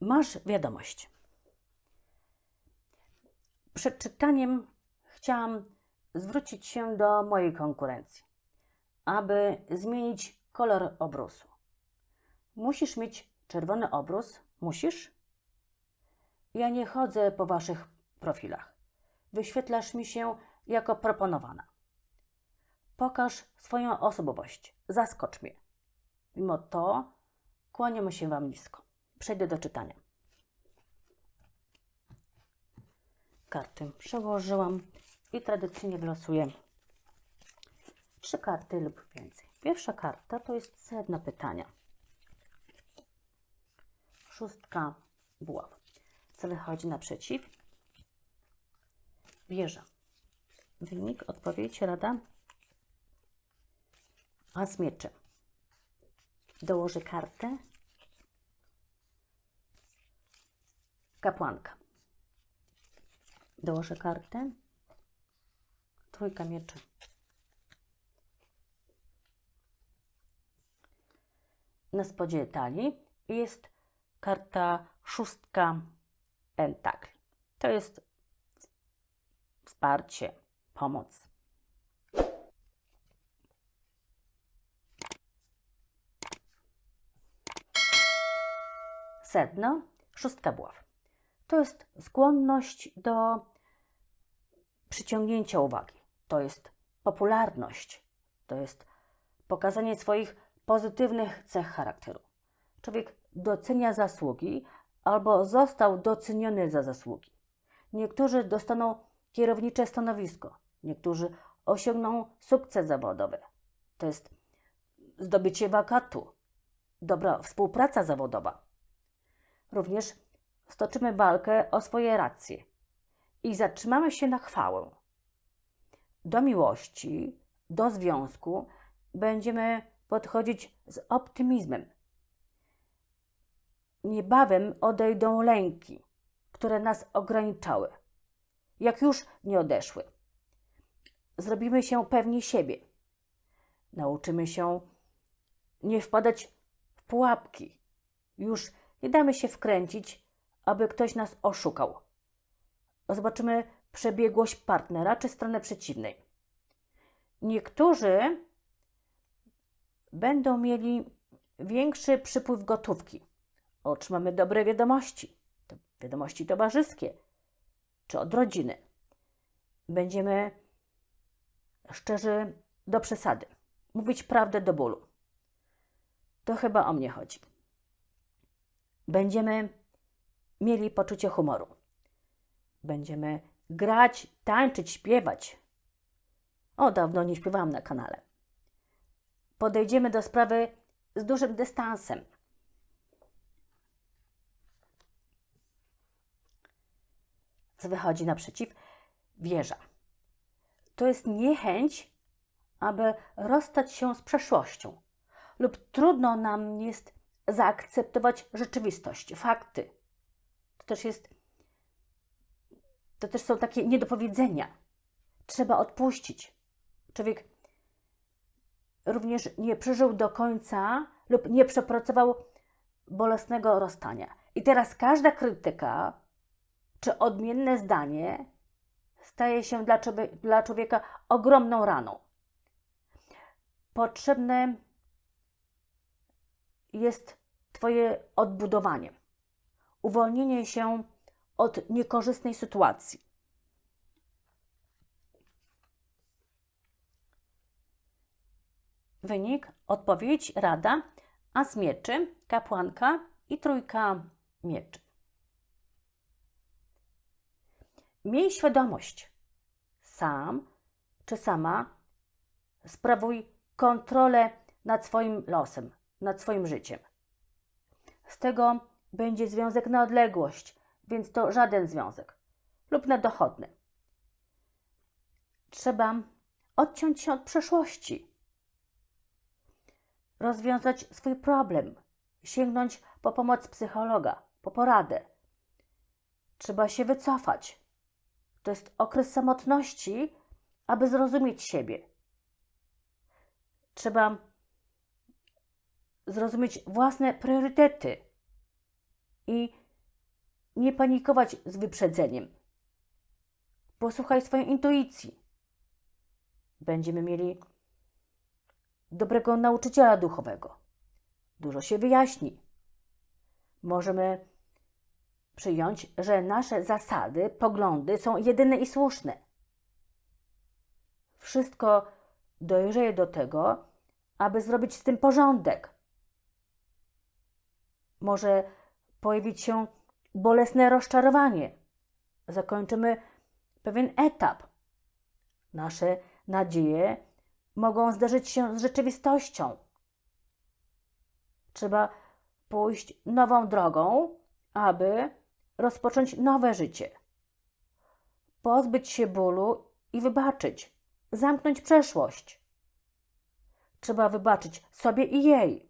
Masz wiadomość. Przed czytaniem chciałam zwrócić się do mojej konkurencji, aby zmienić kolor obrusu. Musisz mieć czerwony obrus? Musisz? Ja nie chodzę po waszych profilach. Wyświetlasz mi się jako proponowana. Pokaż swoją osobowość. Zaskocz mnie. Mimo to kłaniam się wam nisko. Przejdę do czytania. Karty przełożyłam i tradycyjnie wylosuję trzy karty lub więcej. Pierwsza karta to jest sedno pytania. Szóstka buław. Co wychodzi naprzeciw? Wieża. Wynik, odpowiedź, rada. A z mieczem. Dołożę kartę. Kapłanka. Dołożę kartę. Trójka mieczy. Na spodzie talii jest karta szóstka pentakli. To jest wsparcie, pomoc. Sedno, szóstka buław. To jest skłonność do przyciągnięcia uwagi. To jest popularność. To jest pokazanie swoich pozytywnych cech charakteru. Człowiek docenia zasługi albo został doceniony za zasługi. Niektórzy dostaną kierownicze stanowisko, niektórzy osiągną sukces zawodowy. To jest zdobycie wakatu, dobra współpraca zawodowa. Również stoczymy walkę o swoje racje i zatrzymamy się na chwałę. Do miłości, do związku będziemy podchodzić z optymizmem. Niebawem odejdą lęki, które nas ograniczały, jak już nie odeszły. Zrobimy się pewni siebie. Nauczymy się nie wpadać w pułapki. Już nie damy się wkręcić, aby ktoś nas oszukał. Zobaczymy przebiegłość partnera czy stronę przeciwnej. Niektórzy będą mieli większy przypływ gotówki. Otrzymamy dobre wiadomości, wiadomości towarzyskie czy od rodziny. Będziemy szczerzy do przesady, mówić prawdę do bólu. To chyba o mnie chodzi. Będziemy mieli poczucie humoru. Będziemy grać, tańczyć, śpiewać. O, dawno nie śpiewałam na kanale. Podejdziemy do sprawy z dużym dystansem. Co wychodzi naprzeciw? Wieża. To jest niechęć, aby rozstać się z przeszłością, lub trudno nam jest zaakceptować rzeczywistość, fakty. Też jest. To też są takie niedopowiedzenia. Trzeba odpuścić. Człowiek również nie przeżył do końca lub nie przepracował bolesnego rozstania. I teraz każda krytyka czy odmienne zdanie staje się dla, dla człowieka ogromną raną. Potrzebne jest Twoje odbudowanie, uwolnienie się od niekorzystnej sytuacji. Wynik, odpowiedź, rada, a z mieczy, kapłanka i trójka mieczy. Miej świadomość, sam czy sama sprawuj kontrolę nad swoim losem, nad swoim życiem. Z tego będzie związek na odległość, więc to żaden związek lub na dochodny. Trzeba odciąć się od przeszłości, rozwiązać swój problem, sięgnąć po pomoc psychologa, po poradę. Trzeba się wycofać. To jest okres samotności, aby zrozumieć siebie. Trzeba zrozumieć własne priorytety i nie panikować z wyprzedzeniem. Posłuchaj swojej intuicji. Będziemy mieli dobrego nauczyciela duchowego. Dużo się wyjaśni. Możemy przyjąć, że nasze zasady, poglądy są jedyne i słuszne. Wszystko dojrzeje do tego, aby zrobić z tym porządek. Może pojawić się bolesne rozczarowanie. Zakończymy pewien etap. Nasze nadzieje mogą zderzyć się z rzeczywistością. Trzeba pójść nową drogą, aby rozpocząć nowe życie. Pozbyć się bólu i wybaczyć, zamknąć przeszłość. Trzeba wybaczyć sobie i jej.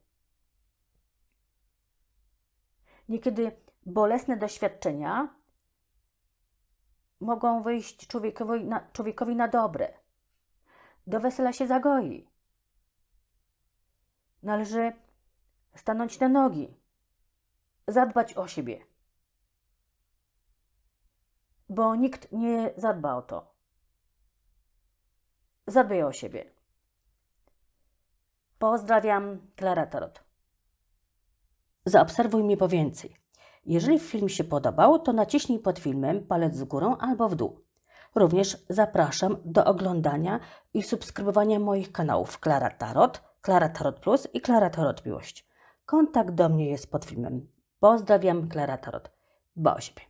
Niekiedy bolesne doświadczenia mogą wyjść człowiekowi na, człowiekowi na dobre. Do wesela się zagoi. Należy stanąć na nogi, zadbać o siebie, bo nikt nie zadba o to. Zadbaj o siebie. Pozdrawiam, Klara Tarot. Zaobserwuj mnie po więcej. Jeżeli film się podobał, to naciśnij pod filmem palec w górę albo w dół. Również zapraszam do oglądania i subskrybowania moich kanałów Klara Tarot, Klara Tarot Plus i Klara Tarot Miłość. Kontakt do mnie jest pod filmem. Pozdrawiam, Klara Tarot. Dba o siebie.